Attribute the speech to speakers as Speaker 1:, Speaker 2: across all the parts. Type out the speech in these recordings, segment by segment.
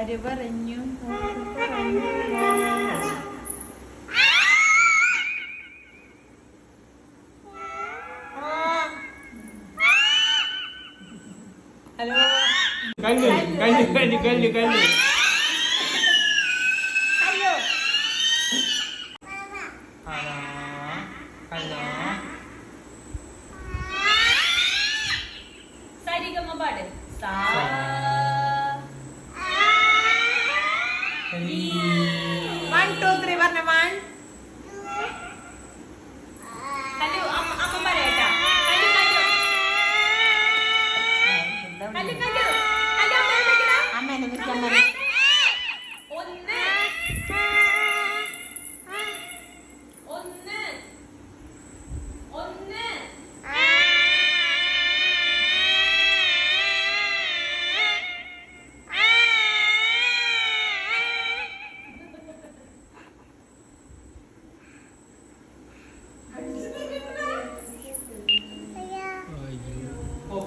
Speaker 1: ആര് പറഞ്ഞു ആര് പറഞ്ഞു? ഹലോ
Speaker 2: കഴിഞ്ഞു കഴിഞ്ഞു കഴിഞ്ഞു കഴിഞ്ഞു കഴിഞ്ഞു
Speaker 1: Maria.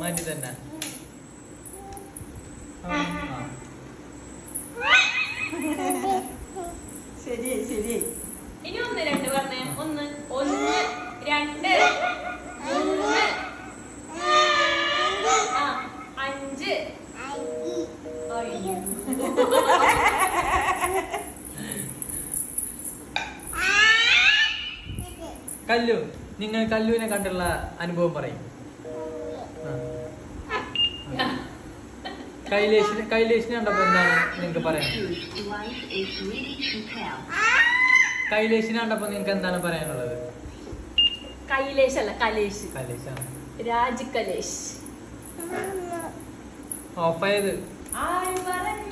Speaker 2: മാറ്റി തന്നെ.
Speaker 3: ശരി ശരി
Speaker 1: ഇനി ഒന്ന് രണ്ട് പറഞ്ഞേ. ഒന്ന് ഒന്ന് രണ്ട്. മൂന്ന് ആ അഞ്ച്. അയ്യോ.
Speaker 2: കല്ലു നിങ്ങൾ കല്ലുവിനെ കണ്ടുള്ള അനുഭവം പറയും. കൈലേഷിനെ കൈലേഷിനെ കണ്ടപ്പോൾ എന്താണ് നിങ്ങൾക്ക് പറയാൻ. കൈലേഷിനെ കണ്ടപ്പോ നിങ്ങൾക്ക് എന്താണ് പറയാനുള്ളത്?
Speaker 1: കൈലേഷ് അല്ല കലേഷ്
Speaker 2: കൈലേഷാണ്
Speaker 1: രാജ് കലേഷ്
Speaker 2: ഓഫായത്
Speaker 1: ആര് പറഞ്ഞു